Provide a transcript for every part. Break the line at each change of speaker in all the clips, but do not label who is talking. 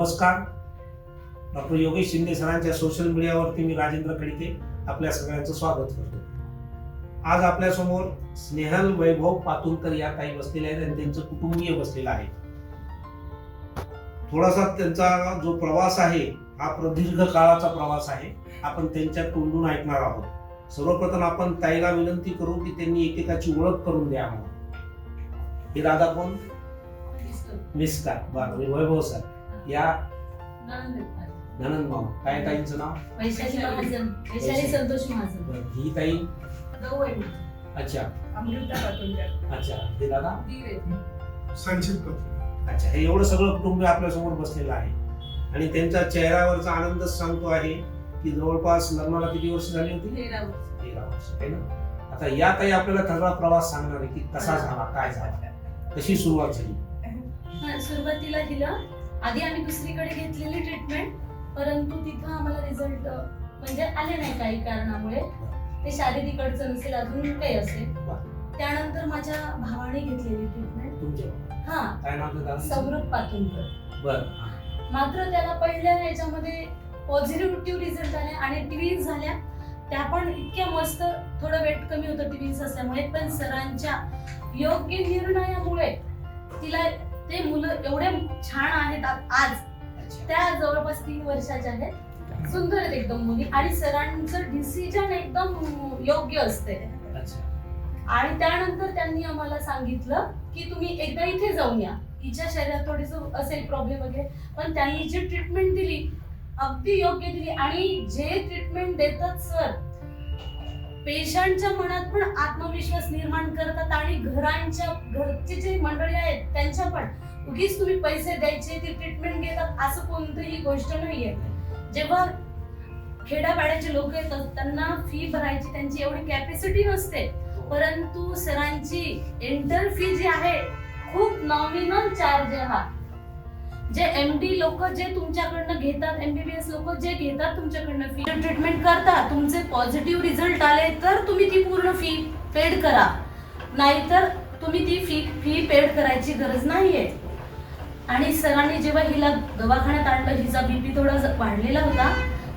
नमस्कार. डॉक्टर योगेश शिंदे सरांच्या सोशल मीडियावरती मी राजेंद्र खडके आपल्या सगळ्यांचं स्वागत करतो. आज आपल्यासमोर स्नेहल वैभव पातुरकर या काही बसलेल्या आहेत आणि त्यांचं कुटुंबीय बसलेलं आहे. थोडासा त्यांचा जो प्रवास आहे हा प्रदीर्घ काळाचा प्रवास आहे. आपण त्यांच्या तोंडून ऐकणार आहोत. सर्वप्रथम आपण ताईला विनंती करू की त्यांनी एकेकाची ओळख करून द्या आम्हाला. हे दादा कोण? मिस्कार बरं वैभव सर. या ननंद मामा. काय ताईंचं नाव?
वैशाली महाजन. वैशाली. संतोष महाजन.
बरं, ही ताई?
आहे
अच्छा.
अमृता
अच्छा. हे दादा?
पत्र
अच्छा हे एवढं सगळं कुटुंब आपल्यासमोर बसलेलं आहे. आणि त्यांच्या चेहऱ्यावरचा आनंदच सांगतो आहे की जवळपास लग्नाला किती वर्ष झाली होती?
तेरा वर्ष.
तेरा वर्ष आहे ना? आता या ताई आपल्याला सगळा प्रवास सांगणार आहे की कसा झाला काय झाला? कशी सुरुवात झाली?
हा, सुरुवातीला हिला आधी आम्ही दुसरीकडे घेतलेली ट्रीटमेंट परंतु तिथं आम्हाला रिझल्ट म्हणजे आले नाही काही कारणामुळे. ते शारीरिक अडचण असेल अजून काही असेल. त्यानंतर माझ्या भावाने घेतलेली ट्रीटमेंट हा. सौरभ पातुंकर. मात्र त्याला पहिल्या ह्याच्यामध्ये पॉझिटिव्ह रिझल्ट आले आणि ट्विन्स झाल्या. त्या पण इतक्या मस्त थोडं वेट कमी होतं ट्विन्स असल्यामुळे. पण सरांच्या योग्य निर्णयामुळे तिला ते मुलं एवढे छान आहेत आज. त्या जवळपास तीन वर्षाच्या आहेत. सुंदर आहेत एकदम मुली. आणि सरांचं डिसिजन एकदम योग्य असते आणि त्यानंतर त्यांनी आम्हाला सांगितलं की तुम्ही एकदा इथे जाऊन या. हिच्या शरीरात थोडीस असेल प्रॉब्लेम वगैरे पण त्यांनी जी ट्रीटमेंट दिली अगदी योग्य दिली. आणि जे ट्रीटमेंट देतात सर पेशंटच्या मनात पण आत्मविश्वास निर्माण करतात आणि घरांच्या घरचे जे मंडळी आहेत त्यांच्या पण उगीच तुम्ही पैसे द्यायचे ते ट्रीटमेंट घेतात असं कोणतीही गोष्ट नाहीये. जेव्हा खेड्यापाड्याचे लोक येतात त्यांना फी भरायची त्यांची एवढी कॅपॅसिटी नसते. परंतु सरांची एंटर फी जी आहे खूप नॉमिनल चार्ज आहे हा. जे एम डी लोक जे तुमच्याकडनं घेतात एमबीबीएस लोक जे घेतात तुमच्याकडनं फी ट्रीटमेंट करता तुमचे पॉझिटिव्ह रिझल्ट आले तर तुम्ही ती पूर्ण फी पेड करा. नाहीतर तुम्ही ती फी फी पेड करायची गरज नाहीये. आणि सरांनी जेव्हा हिला दवाखान्यात आणलं हिचा बीपी थोडा ज- वाढलेला होता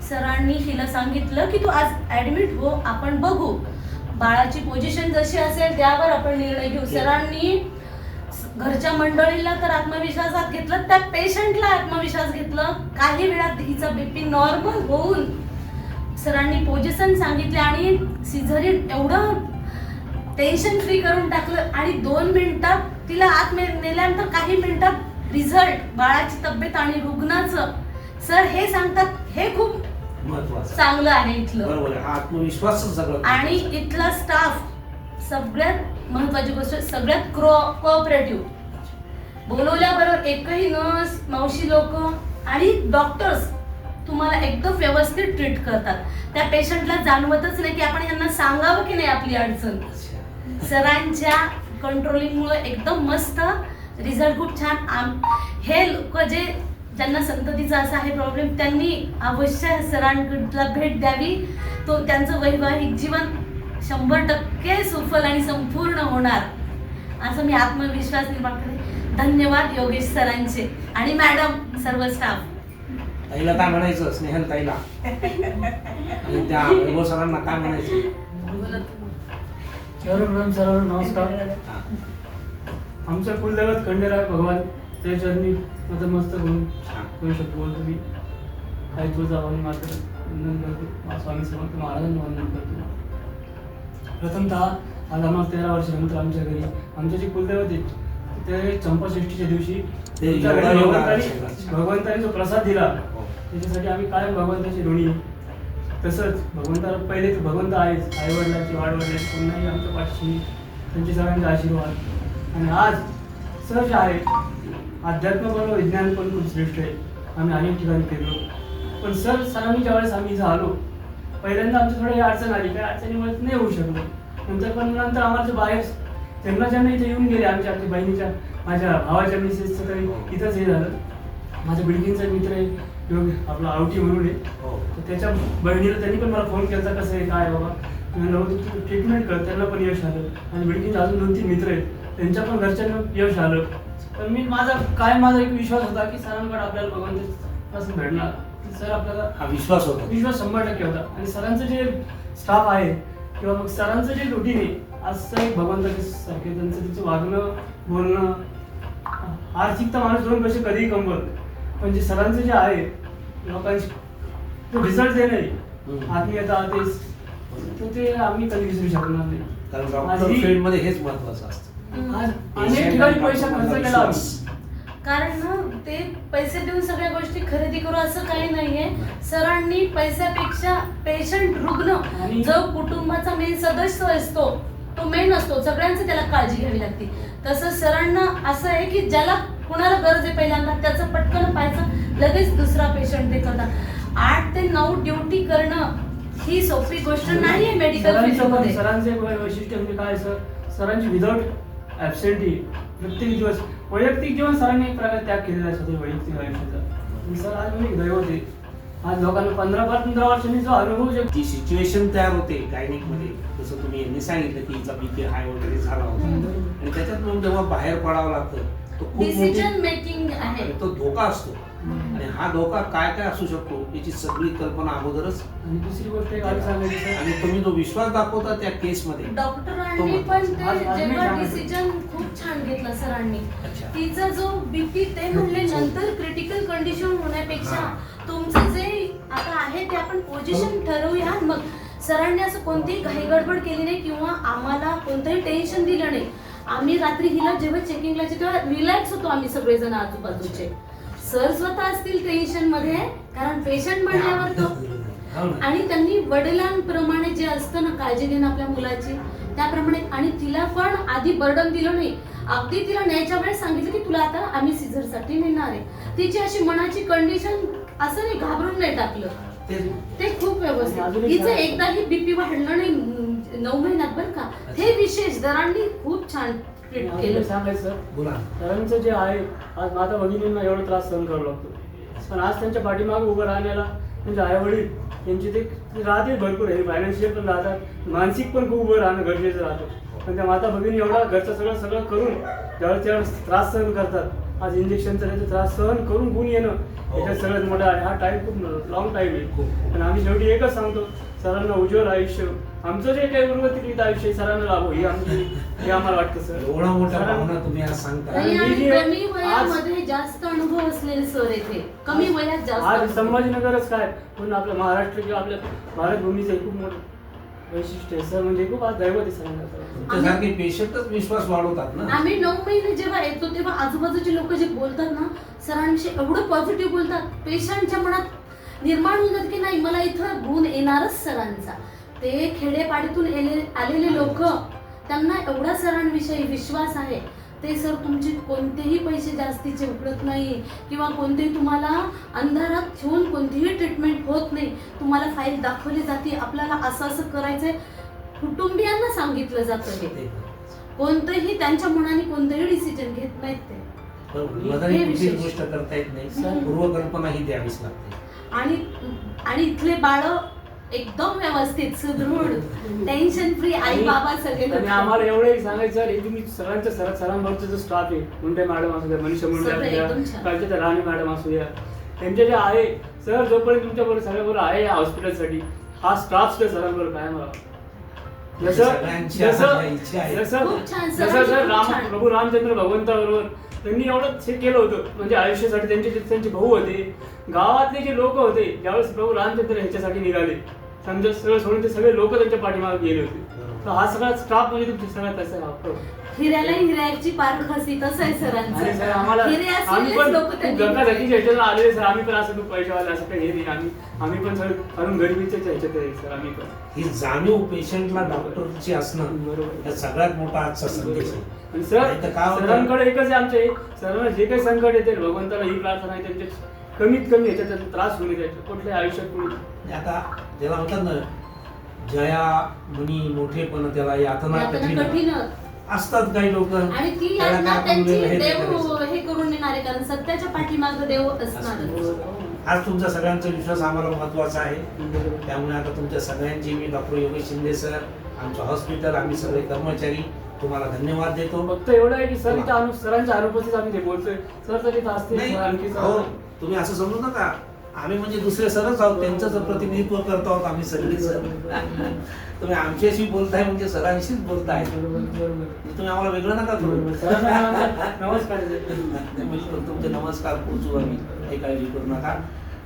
सरांनी हिला सांगितलं की तू आज ऍडमिट हो आपण बघू. बाळाची पोझिशन जशी असेल त्यावर आपण निर्णय घेऊ. सरांनी घरच्या मंडळीला तर आत्मविश्वासात घेतलं त्या पेशंटला आत्मविश्वास घेतलं. काही वेळात हिचा बीपी नॉर्मल होऊन सरांनी पोझिशन सांगितले आणि सिझरिन एवढं टेन्शन फ्री करून टाकलं आणि दोन मिनिटात तिला आत नेल्यानंतर काही मिनिटात रिझल्ट बाळाची तब्येत आणि रुग्णाचं. सर हे सांगतात हे खूप चांगलं आहे इथलं.
सगळं
आणि इथला स्टाफ सगळ्यात महत्वाची गोष्ट सगळ्यात क्रो कोऑपरेटिव्ह बोलवल्याबरोबर एकही नर्स मावशी लोक आणि डॉक्टर्स तुम्हाला एकदम व्यवस्थित ट्रीट करतात. त्या पेशंटला जाणवतच नाही की आपण यांना सांगावं की नाही आपली अडचण. सरांच्या कंट्रोलिंगमुळे एकदम मस्त रिझल्ट खूप छान. आम हे लोक जे ज्यांना संततीचा असा आहे प्रॉब्लेम त्यांनी अवश्य सरांकडला भेट द्यावी. तो त्यांचं वैवाहिक जीवन शंभर टक्के सुफल आणि संपूर्ण होणार. असं मी आत्मविश्वास निर्माण करते. धन्यवाद योगेश सरांचे. आणि मॅडम सर्व स्टाफ
ताईला काय म्हणायचं? स्नेहल ताईला. आणि त्या वैभव सरांना काय म्हणायचं?
सर्वप्रथम सर्वांना नमस्कार.
हा.
आमचं कुलदैवत खंडेराय भगवान त्या चरणी नतमस्तक होऊन
हा.
करू शकतो बोलतो मी. काही तुझा मात्र. वंदन करतो स्वामी समर्थ महाराजांना वंदन करतो. प्रथमतः आज आम्हाला तेरा वर्षानंतर आमच्या घरी आमचे जे कुलदैवत आहेत ते चंपाषष्टीच्या दिवशी भगवंतानी जो प्रसाद दिला
हो.
त्याच्यासाठी आम्ही कायम भगवंताची ऋणी. तसंच भगवंताला पहिले तर भगवंत आहेच आई वडिलांची वाढवडल्याची पुन्हाही आमच्या पाठीशी. त्यांचे सगळ्यांचे आशीर्वाद आणि आज सहज आहे अध्यात्म पण विज्ञान पण खूप श्रेष्ठ आहे आम्ही अनेक ठिकाणी फिरलो पण सर सरांनी ज्यावेळेस आम्ही इथं आलो पहिल्यांदा आमची थोडी अडचण आली. काय अडचणीमुळे नाही होऊ शकलो. नंतर पण नंतर आम्हाला बाहेर त्यांना ज्यांना इथे येऊन गेले आमच्या आपल्या बहिणीच्या माझ्या भावाच्या मिसेसचं तरी इथंच हे झालं. माझ्या बिल्डिंगचा मित्र आहे योग आपला आवटी म्हणून आहे.
हो.
तर त्याच्या बहिणीला त्यांनी पण मला फोन केला कसं आहे काय बाबा. मी म्हणलं "हो, तू ट्रीटमेंट कर. त्यांना पण यश आलं. आणि बिल्डिंगचे अजून दोन तीन मित्र आहेत. त्यांच्या पण घरच्यांना यश आलं. पण मी माझा काय माझा एक विश्वास होता की सरांकडे आपल्याला भगवंत असं घडणार सर आपल्याला
हा विश्वास होता.
विश्वास शंभर टक्के होता. आणि सरांचं जे स्टाफ आहे किंवा मग सरांचं जे रुटीन आहे असं एक भगवंताचे सारखे त्यांचं तिचं वागणं बोलणं आर्थिक तर माणूस दोन पैसे कधीही कमवत पण जे सरांचं जे आहे लोकांची तो रिझल्ट देणं
हम्म.
आत्मीयता तेच तर ते आम्ही कधी विसरू शकणार नाही.
कारण हेच महत्वाचं असतं.
आज अनेक ठिकाणी पैसा खर्च केला आम्ही.
कारण ना ते पैसे देऊन सगळ्या गोष्टी खरेदी करू असं काही नाहीये. सरांनी पैशापेक्षा पेशंट रुग्ण जो कुटुंबाचा मेन सदस्य असतो तो मेन असतो. सगळ्यांचं त्याला काळजी घ्यावी लागते. तसं सरांना असं आहे की ज्याला कुणाला गरज आहे पहिल्यांदा त्याचं पटकन पाहायचं लगेच दुसरा पेशंट ते करतात आठ ते नऊ ड्युटी करणं ही सोपी गोष्ट नाहीये मेडिकल
सरांचं वैशिष्ट्य म्हणजे काय सर? सरांची विदाऊट ॲबसेंटी प्रत्येक दिवस. वैयक्तिक जीवन सरांनी एक प्रकारे त्याग केलेला आहे स्वतः वैयक्तिक आयुष्याचा. सर आज दैवत आहे आज लोकांना पंधरा पंधरा वर्षांनी जो अनुभव जे
जी सिच्युएशन तयार होते गायनिकमध्ये. जसं तुम्ही यांनी सांगितलं की हिचा बीपी हाय वगैरे झाला होता. आणि त्याच्यात मग जेव्हा बाहेर पडावं लागतं तो खूप मोठी
डिसिजन मेकिंग आहे.
आणि तो धोका असतो. आणि हा धोका काय काय असू शकतो याची सगळी कल्पना अगोदरच
आणि दुसरी गोष्ट एक आम्ही सांगायची सर.
आणि तुम्ही जो विश्वास दाखवता त्या केस मध्ये
डॉक्टरांनी पण ते
आज- आज मी
जेव्हा. डिसिजन खूप छान घेतला सरांनी.
अच्छा.
तिचा जो बीपी ते म्हणले नंतर क्रिटिकल कंडिशन होण्यापेक्षा तुमचं जे आता आहे ते आपण पोझिशन ठरवूया. मग सरांनी असं कोणतीही घाईगडबड केली नाही किंवा आम्हाला कोणतंही टेन्शन दिलं नाही. आम्ही रात्री हिला जेव्हा चेकिंगला तेव्हा रिलॅक्स होतो आम्ही सगळेजण आजूबाजूचे. सर स्वतः असतील टेन्शनमध्ये कारण पेशंट म्हणल्यावर तो.
हो.
आणि त्यांनी वडिलांप्रमाणे जे असतं ना काळजी घेणं आपल्या मुलाची त्याप्रमाणे आणि तिला पण आधी बर्डन दिलं नाही. अगदी तिला न्यायच्या वेळेस सांगितलं की तुला आता आम्ही सीझरसाठी नेणार आहे. तिची अशी मनाची कंडिशन असं नाही घाबरून नाही टाकलं.
ते
खूप व्यवस्थित. हिचं
सांग-
एकदाही बीपी वाढलं नाही नऊ महिन्यात बरं का? हे विशेष दरांनी खूप छान ट्रीट केलं.
सांगायचं सर
बोला
जे आहे आज माता भगिनींना एवढा त्रास सहन करावा लागतो. पण आज त्यांच्या पाठीमागे उभं राहण्याला त्यांचे आई वडील त्यांचे ते राहते भरपूर. आहे फायनान्शियल पण राहतात मानसिक पण खूप उभं राहणं गरजेचं राहतं. पण त्या माता भगिनी एवढा घरचं सगळं सगळं करून ज्यावेळेस त्यावेळेस त्रास सहन करतात. आज इंजेक्शनचा त्याचा त्रास सहन करून गुण येणं त्याच्यात सगळ्यात मोठा आहे. हा टाईम खूप लॉंग टाईम आहे.
खूप.
आणि आम्ही शेवटी एकच सांगतो सरांना उज्ज्वल आयुष्य. आमचं जे काही उर्वरित आयुष्य सरांना लाभो. ही आमची हे आम्हाला वाटतं सर.
एवढा मोठा भावना तुम्ही आज सांगता.
आणि
मी
आणि
जे-
कमी वयामध्ये जास्त अनुभव असलेले सर येथे. कमी वयात जास्त
आज
अनुभव.
संभाजीनगरच काय? पण आपल्या महाराष्ट्र किंवा आपल्या भारतभूमीचं हे खूप मोठं वैशिष्ट्य आहे. सर म्हणजे खूप आज दैवत आहे सरांना सर.
तुमच्यासारखे पेशंटच विश्वास वाढवतात ना.
आम्ही नऊ महिने जेव्हा येतो तेव्हा आजूबाजूचे लोक जे बोलतात ना सरांविषयी एवढं पॉझिटिव्ह बोलतात. पेशंटच्या मनात निर्माण होतात की नाही मला इथं गुण येणारच सरांचा. ते खेडेपाडीतून आलेले लोक त्यांना एवढा सरांविषयी विश्वास आहे. ते सर तुमचे कोणतेही पैसे जास्तीचे उकडत नाही किंवा कोणतेही तुम्हाला अंधारात ठेवून कोणतीही ट्रीटमेंट होत नाही. तुम्हाला फाईल दाखवली जाते. आपल्याला असं असं करायचंय. कुटुंबियांना सांगितलं जातं हे.
ते-
कोणतंही त्यांच्या मनाने कोणतंही डिसिजन घेत नाहीत ते.
गोष्ट करता येत नाही.
हम्म.
पूर्वकल्पना ही द्यावीच लागते.
आणि आणि इथले बाळ एकदम व्यवस्थित सुदृढ टेन्शन फ्री आई बाबा सगळे
आणि आम्हाला एवढंही सांगायचं सर हे तुम्ही सरांच्या सर सरांबरोबरचा जो स्टाफ आहे मुंडे मॅडम असू द्या मनीषा मुंडे असू द्या
एकदम छान.
राणी मॅडम असू द्या त्यांचे जे आहे सर जोपर्यंत तुमच्या बरोबर सगळ्याबरोबर आहे या हॉस्पिटलसाठी हा स्टाफ सुद्धा सरांबरोबर कायम राहा जसं
सगळ्यांची आता इच्छा आहे.
जसं
खूप छान,
जसं
सरांची
सर
खूप
राम
छान.
प्रभू रामचंद्र भगवंताबरोबर त्यांनी एवढं हे केलं होतं म्हणजे आयुष्यासाठी त्यांचे जे- त्यांचे भाऊ होते गावातले जे लोक होते ज्यावेळेस प्रभू रामचंद्र ह्याच्यासाठी निघाले समजा सगळं सोडून ते सगळे लोक त्यांच्या पाठीमागे गेले होते. तर हा सगळा स्टाफ म्हणजे तुमच्या सगळ्यात तसा आहे वापर.
हिऱ्याला हिऱ्याची पारख असती तसं आहे
आणि सर
सरांचं
आम्हाला
हिरे
आम्ही पण सर आम्ही असं खूप पैशावाले असं काही हे नाही. आम्ही आम्ही पण सर कारण गरिबीच्याच ह्याच्यात आहे सर आम्ही पण.
ही जाणीव पेशंटला डॉक्टरची असणं
बरोबर.
सगळ्यात मोठा आजचा संदेश आहे.
आणि सर
नाही तर काय होतं?
सरांकडे एकच आहे आमचे सरांना जे काही संकट येते भगवंताला ही प्रार्थना आहे त्यांचे कमीत कमी ह्याच्यात त्रास होऊ नये त्याच्या कुठल्या आयुष्यात कोणी
आता ज्याला म्हणतात ना जया मुनी मोठेपण त्याला यातना
यातना
कठीण असतात काही लोक.
आणि ती यातना त्यांची देव हे करून आहे कारण सत्याच्या पाठीमाग देव असणार
आज तुमचा सगळ्यांचा विश्वास आम्हाला महत्त्वाचा आहे. त्यामुळे आता तुमच्या सगळ्यांची मी डॉक्टर योगेश शिंदे सर आमचं हॉस्पिटल आम्ही सगळे कर्मचारी तुम्हाला धन्यवाद देतो.
फक्त एवढं आहे की सर इथं सरांच्या अनुपस्थित आम्ही ते बोलतोय. सर तर इथं
हो.
सर.
तुम्ही असं समजू नका. आम्ही म्हणजे दुसरे सरच आहोत त्यांचं प्रतिनिधित्व करतो आहोत आम्ही सगळे सर तुम्ही आमच्याशी बोलताय म्हणजे सरांशीच बोलताय. तुम्ही आम्हाला वेगळं नका करू.
नमस्कार
तुमचे नमस्कार पोचू आम्ही. काही काळजी करू नका.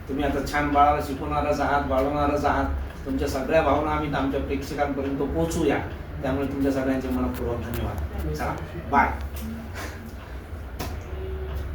तुम्ही आता छान बाळाला शिकवणारच आहात बाळवणारच आहात. तुमच्या सगळ्या भावना आम्ही आमच्या प्रेक्षकांपर्यंत पोहोचूया. त्यामुळे तुमच्या सगळ्यांचे मनपूर्वक धन्यवाद. चला बाय